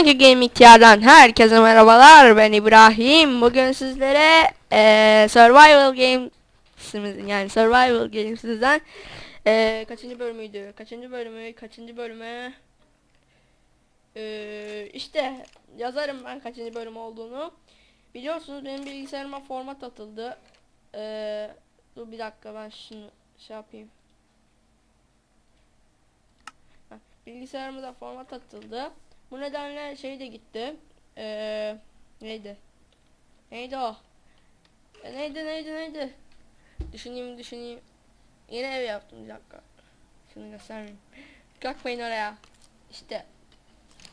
Sanki Gaming TR'dan herkese merhabalar. Ben İbrahim. Bugün sizlere eee, Survival Games'imizin yani Survival Games'imizden eee kaçıncı bölümüydü? Kaçıncı bölümü? Kaçıncı bölümü? Eee işte yazarım ben kaçıncı bölüm olduğunu. Biliyorsunuz benim bilgisayarıma format atıldı. Eee dur bir dakika ben şunu şey yapayım. Bilgisayarımıza format atıldı. Bu nedenle şey de gitti. Ee, neydi? Neydi o? E, neydi neydi neydi? Düşüneyim düşüneyim. Yeni ev yaptım bir dakika. Şunu göstermeyeyim. Kalkmayın oraya. İşte.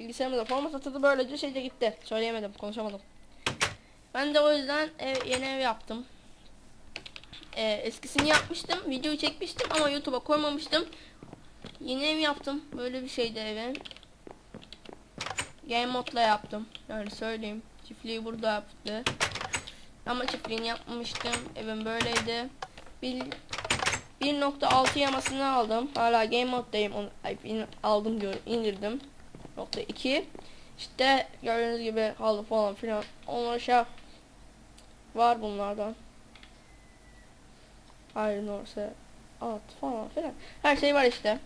Bilgisayarımıza format atıldı böylece şey de gitti. Söyleyemedim konuşamadım. Ben de o yüzden ev, yeni ev yaptım. Ee, eskisini yapmıştım. Videoyu çekmiştim ama YouTube'a koymamıştım. Yeni ev yaptım. Böyle bir şeydi evim. Game modla yaptım. Yani söyleyeyim. Çiftliği burada yaptı. Ama çiftliğini yapmamıştım. Evim böyleydi. Bir 1.6 yamasını aldım. Hala game moddayım. Onu aldım diyorum. indirdim. Nokta 2. İşte gördüğünüz gibi halı falan filan. Onlar şey var bunlardan. Iron Horse, at falan filan. Her şey var işte.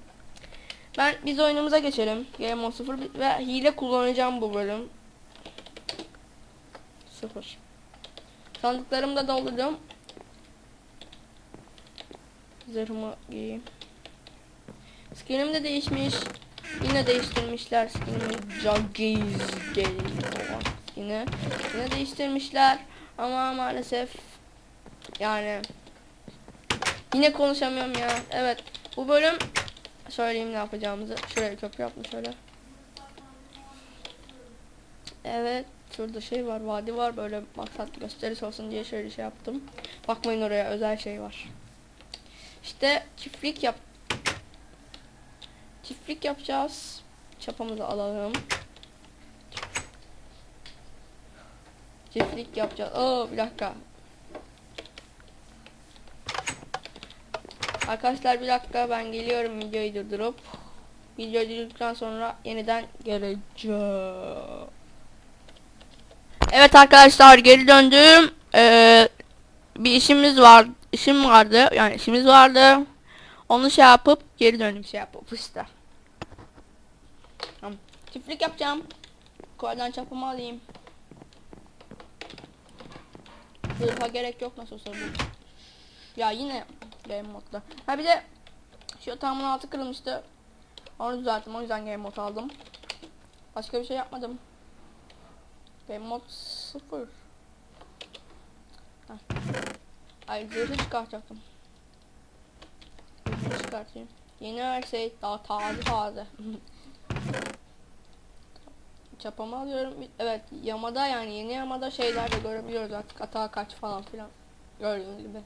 Ben biz oyunumuza geçelim. Game Mode 0 ve hile kullanacağım bu bölüm. 0. Sandıklarımı da doldurdum. Zırhımı giyeyim. Skinim de değişmiş. Yine değiştirmişler skinimi. Juggies geliyor skini. Yine değiştirmişler. Ama maalesef yani yine konuşamıyorum ya. Evet. Bu bölüm söyleyeyim ne yapacağımızı. Şuraya köprü yapmış şöyle. Evet. Şurada şey var, vadi var. Böyle maksat gösterisi olsun diye şöyle şey yaptım. Bakmayın oraya özel şey var. İşte çiftlik yap. Çiftlik yapacağız. Çapamızı alalım. Çiftlik yapacağız. Oo bir dakika. Arkadaşlar bir dakika ben geliyorum videoyu durdurup. Videoyu durdurduktan sonra yeniden geleceğim. Evet arkadaşlar geri döndüm. Ee, bir işimiz var. işim vardı. Yani işimiz vardı. Onu şey yapıp geri döndüm şey yapıp işte. Tamam. Çiftlik yapacağım. Koydan çapımı alayım. Zırha gerek yok nasıl olsa. Ya yine game modda. Ha bir de şu yatağımın altı kırılmıştı. Onu düzelttim o yüzden game mod aldım. Başka bir şey yapmadım. Game mod 0. Heh. Ay zırhı çıkartacaktım. Zırhı çıkartayım. Yeni her şey daha taze taze. Çapamı alıyorum. Evet yamada yani yeni yamada şeyler de görebiliyoruz artık. Hata kaç falan filan. Gördüğünüz gibi.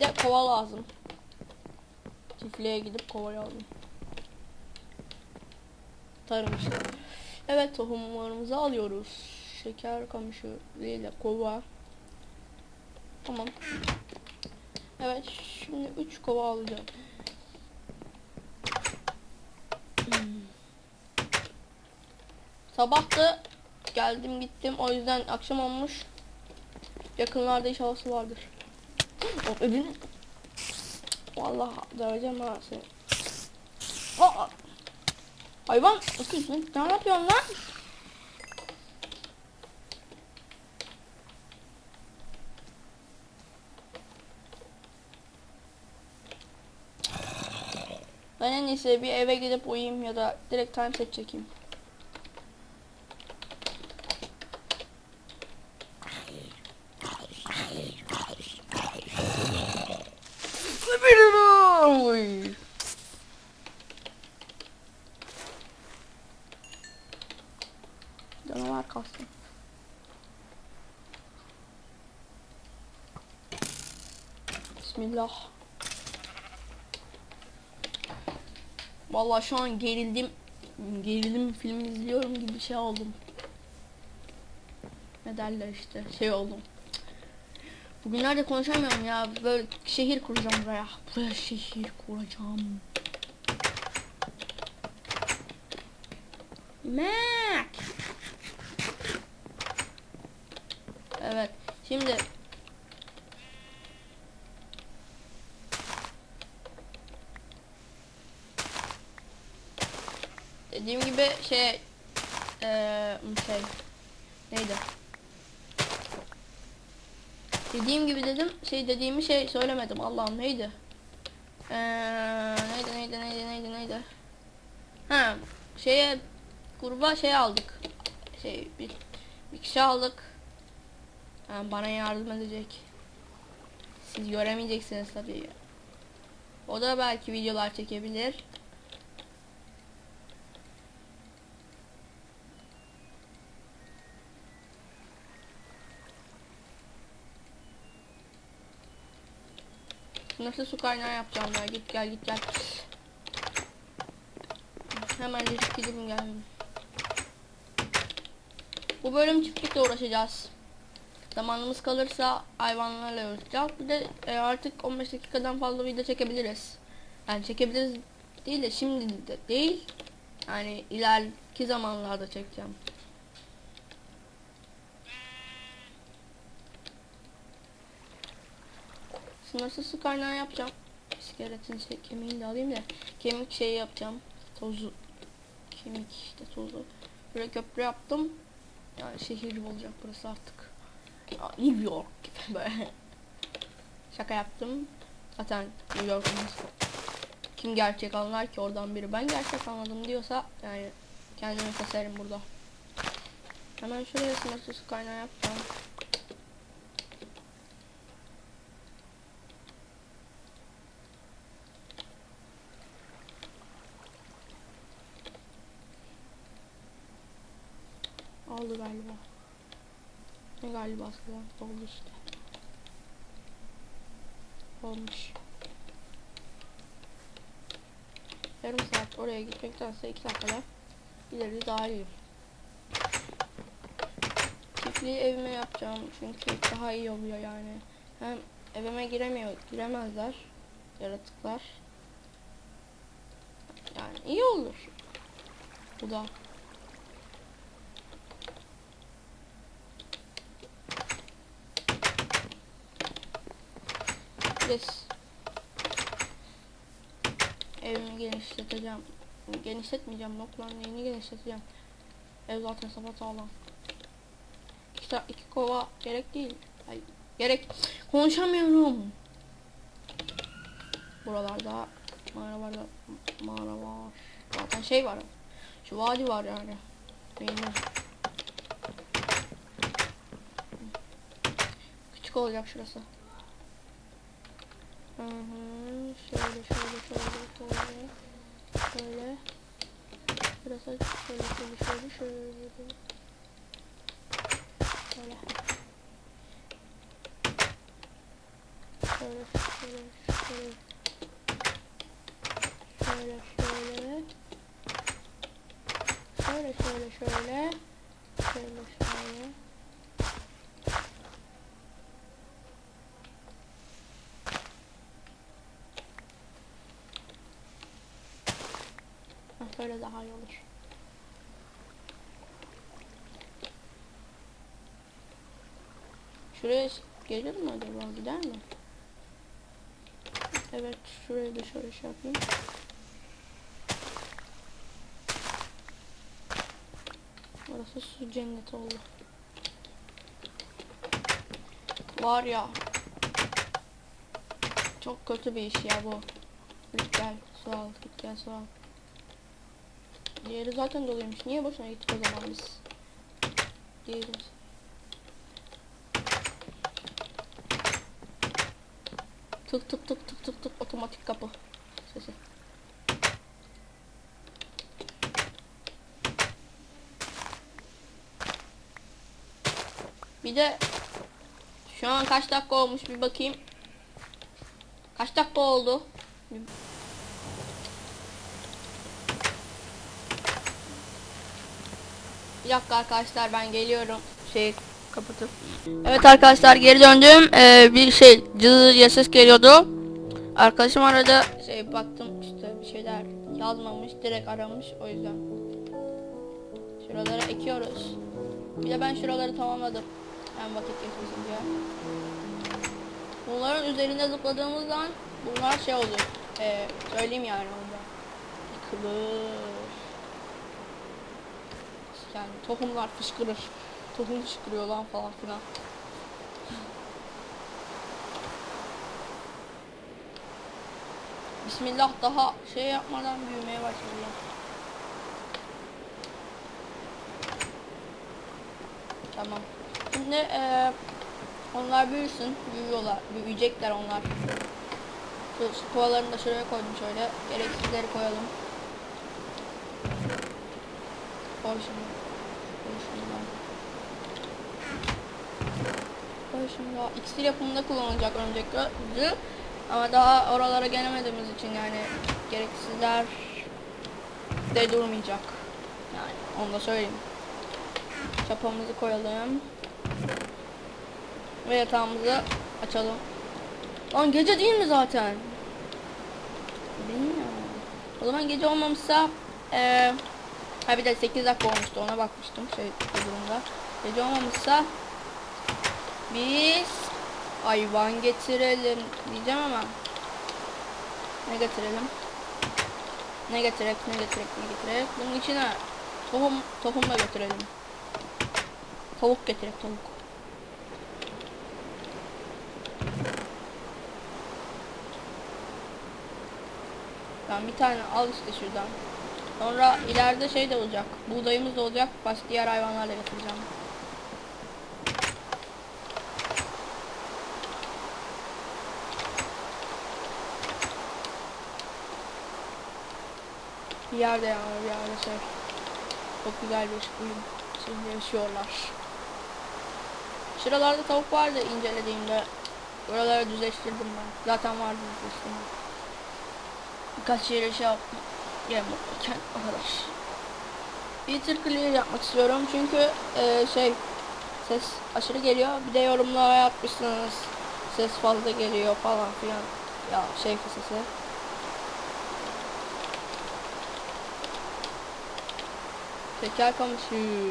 Bir de kova lazım. Çiftliğe gidip kova aldım. Tarım işte. Evet tohumlarımızı alıyoruz. Şeker kamışı ile kova. Tamam. Evet şimdi 3 kova alacağım. Sabahtı geldim gittim o yüzden akşam olmuş. Yakınlarda iş havası vardır. O evini Vallahi döveceğim ha seni. Aa! Hayvan öküz ne, ne yapıyorsun lan? Ben en iyisi bir eve gidip uyuyayım ya da direkt time set çekeyim. Bismillah. Vallahi şu an gerildim. Gerildim film izliyorum gibi şey oldum. Ne derler işte şey oldum. Bugünlerde konuşamıyorum ya. Böyle şehir kuracağım buraya. Buraya şehir kuracağım. Mac. Evet. Şimdi dediğim gibi şey eee şey neydi? Dediğim gibi dedim şey dediğimi şey söylemedim Allah'ım neydi? Eee neydi neydi neydi neydi neydi? Ha şeye gruba şey aldık. Şey bir, bir kişi aldık. Ha, bana yardım edecek. Siz göremeyeceksiniz tabii. O da belki videolar çekebilir. Nasıl su kaynağı yapacağım ben? Git gel git gel. Hemen risk gidelim geldim. Bu bölüm çiftlikle uğraşacağız. Zamanımız kalırsa hayvanlarla uğraşacağız. Bir de e, artık 15 dakikadan fazla video çekebiliriz. Yani çekebiliriz değil de şimdi de değil. Yani ileriki zamanlarda çekeceğim. Sınırsız su kaynağı yapacağım. İskeletin şey, kemiğini de alayım da kemik şeyi yapacağım. Tozu kemik işte tozu. Böyle köprü yaptım. Yani şehir olacak burası artık. Ya, New York gibi böyle. Şaka yaptım. Zaten New York'umuz. Kim gerçek anlar ki oradan biri ben gerçek anladım diyorsa yani kendimi keserim burada. Hemen şuraya sınırsız kaynağı yapacağım. Oldu galiba. Ne galiba aslında oldu işte. Olmuş. Yarım saat oraya gitmektense iki dakikada ileri daha iyi. Çiftliği evime yapacağım çünkü daha iyi oluyor yani. Hem evime giremiyor, giremezler yaratıklar. Yani iyi olur. Bu da. Yes. Evimi genişleteceğim. Genişletmeyeceğim. Yok lan neyini genişleteceğim. Ev zaten sapasağlam. İki, ta- iki kova gerek değil. Ay, gerek. Konuşamıyorum. Buralarda mağara var. Mağara var. Zaten şey var. Şu vadi var yani. Beğeniyorum. Küçük olacak şurası. Hı hı. Şöyle şöyle şöyle şöyle. Şöyle. Burası şöyle şöyle şöyle şöyle. Şöyle. Şöyle şöyle şöyle. Şöyle şöyle. Şöyle şöyle şöyle. Şöyle şöyle. Hah, Böyle daha iyi olur. Şuraya gelir mi acaba? Gider mi? Evet, şurayı da şöyle şey yapayım. Burası su cenneti oldu. Var ya. Çok kötü bir iş ya bu. Git gel, su al, git gel su al. Diğeri zaten doluymuş. Niye boşuna gittik o zaman biz? Diğerimiz. Tık tık tık tık tık tık otomatik kapı sesi. Bir de şu an kaç dakika olmuş bir bakayım. Kaç dakika oldu? Bir- Bir dakika arkadaşlar ben geliyorum. Şey kapatıp. Evet arkadaşlar geri döndüm. Ee, bir şey cız diye ses geliyordu. Arkadaşım arada şey baktım işte bir şeyler yazmamış direkt aramış o yüzden. Şuraları ekiyoruz. Bir de ben şuraları tamamladım. Hem vakit geçmesin diye. Bunların üzerinde zıpladığımız zaman bunlar şey oluyor. Ee, söyleyeyim yani onda. Yıkılır. Yani tohumlar fışkırır. Tohum fışkırıyor lan falan filan. Bismillah daha şey yapmadan büyümeye başladı. Tamam. Şimdi eee onlar büyüsün. Büyüyorlar. Büyüyecekler onlar. Şu kovalarını da şuraya koydum şöyle. Gereksizleri koyalım. Şimdi. Koy şimdi. İksir yapımında kullanılacak örümcek gözü. Ama daha oralara gelemediğimiz için yani gereksizler de durmayacak. Yani onu da söyleyeyim. Çapamızı koyalım. Ve yatağımızı açalım. Lan gece değil mi zaten? Bilmiyorum. O zaman gece olmamışsa eee ha bir de 8 dakika olmuştu ona bakmıştım şey durumda. Gece olmamışsa biz hayvan getirelim diyeceğim ama ne getirelim? Ne getirek, ne getirek, ne getirek? Bunun içine tohum, tohum da götürelim. Tavuk getirek, tavuk. Tamam bir tane al işte şuradan. Sonra ileride şey de olacak. Buğdayımız da olacak. Başka diğer hayvanlarla getireceğim. Bir yerde yani bir yerde şey. Çok güzel bir uyum. Şimdi yaşıyorlar. Şuralarda tavuk vardı incelediğimde. Buraları düzleştirdim ben. Zaten vardı düzleştirme. Birkaç yere şey yaptım. Yemek o kadar. Filter clear yapmak istiyorum çünkü e, şey ses aşırı geliyor. Bir de yorumlara yapmışsınız. Ses fazla geliyor falan filan. Ya şey sesi. Teker kamışı.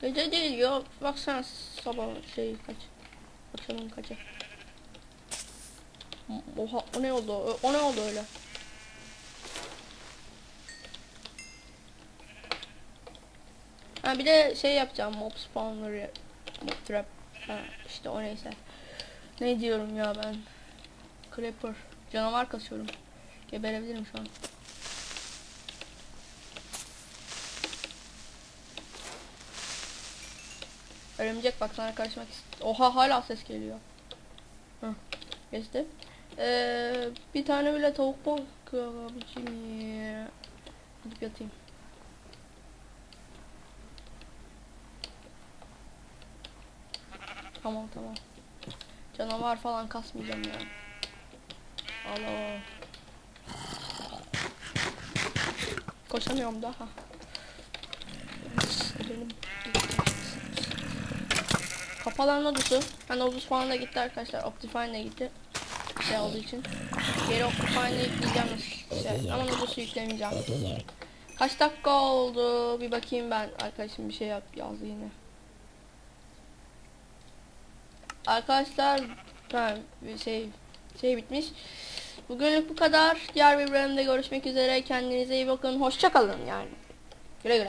Gece değil yok. Baksana sabah şey kaç. Akşamın kaçı. Oha o ne oldu? O- ne oldu öyle? Ha bir de şey yapacağım mob spawner mob trap. Ha işte o neyse. Ne diyorum ya ben? Creeper. Canavar kasıyorum. Geberebilirim şu an. Örümcek bak sana karışmak ist- Oha hala ses geliyor. Geçti. Ee, bir tane bile tavuk bol abicim. Gidip yatayım. Tamam tamam. Canavar falan kasmayacağım ya. Allah. Koşamıyorum daha. Benim Kapalan Nodus'u. Ha Nodus falan da gitti arkadaşlar. Optifine gitti. Şey olduğu için. Geri Optifine'ı yükleyeceğim. Şey, ama Nodus'u yüklemeyeceğim. Kaç dakika oldu? Bir bakayım ben. Arkadaşım bir şey yap yazdı yine. Arkadaşlar ha, bir şey şey bitmiş. Bugünlük bu kadar. Diğer bir bölümde görüşmek üzere. Kendinize iyi bakın. Hoşça kalın yani. Güle güle.